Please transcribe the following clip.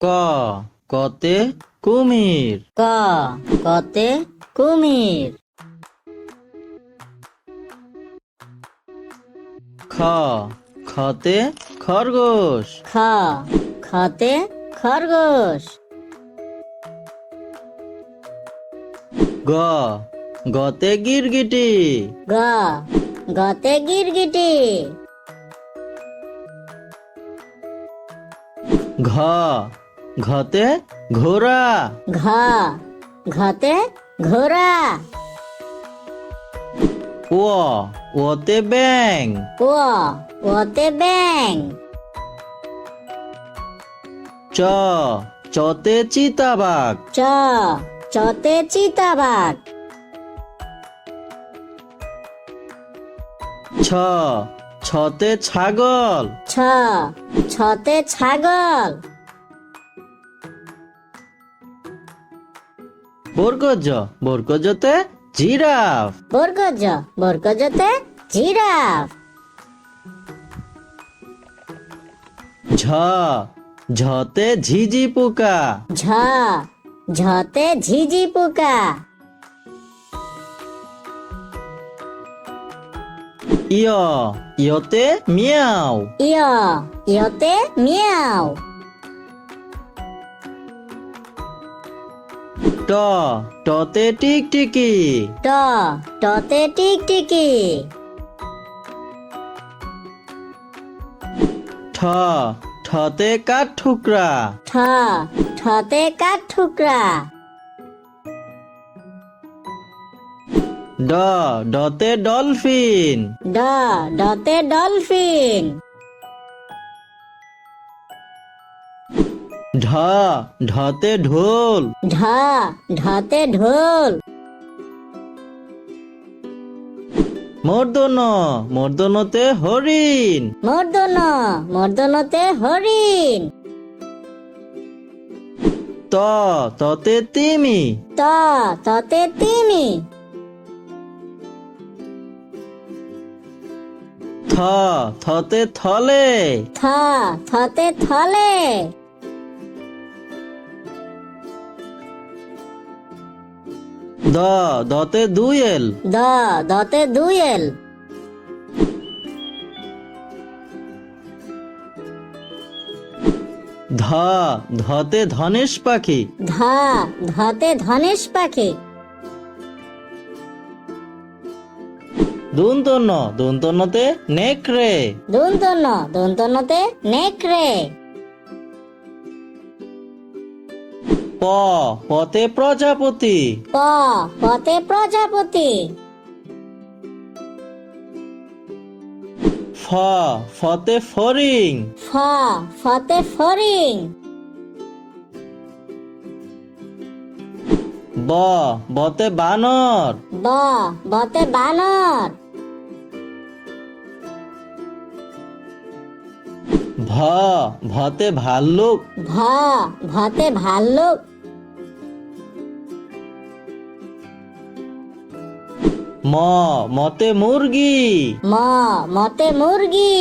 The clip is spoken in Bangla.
ক কতে কুমির। ক কতে কুমির। খ খতে খরগোশ। খ খতে খরগোশ। গ গতে গিরগিটি। গ গতে গিরগিটি। ঘ ঘতে ঘোড়া ঘ ঘতে ঘোড়া ও ওতে ব্যাং ও ওতে ব্যাং চ চতে চিতাবাঘ। চ চতে চিতাবাঘ। ছ ছতে ছাগল। ছ ছতে ছাগল। বরগজ বরগজতে জিরাফ। বর্গজ বর্গজতে জিরাফ। ঝ ঝতে ঝিঝি পোকা। ঝ ঝতে ঝিঝি পোকা। ইয় ইয়তে মিয়াও। ইয় ইয়তে মিয়াও। ট টতে টিকটিকি। ট টতে টিকটিকি। ঠ ঠতে কাঠ ঠুকরা। ঠ ঠতে কাঠ ঠুকরা। ড ডতে ডলফিন। ড ডতে ডলফিন। ঢ ঢতে ঢোল। ঢ ঢতে ঢোল। মর্দন মর্দনতে হরিণ। মর্দন মর্দনতে হরিণ। ত ততে তিমি। ত ততে তিমি। থ থতে থলে। থ থতে থলে। দ দতে দুয়েল দ দতে দুয়েল ধ ধতে ধনেশ পাখি। ধ ধতে ধনেশ পাখি। দুন্তন্ন দুন্তন্নতে নেকড়ে। দন্তন্য দন্তন্যতে নেকড়ে। প পতে প্রজাপতি। প পতে প্রজাপতি। ফ ফতে ফরিং। ফ ফতে ফরিং। ব বতে বানর। ব বতে বানর। ভ ভতে ভাল্লুক। ভ ভতে ভাল্লুক। ম মতে মুরগি। ম মতে মুরগি।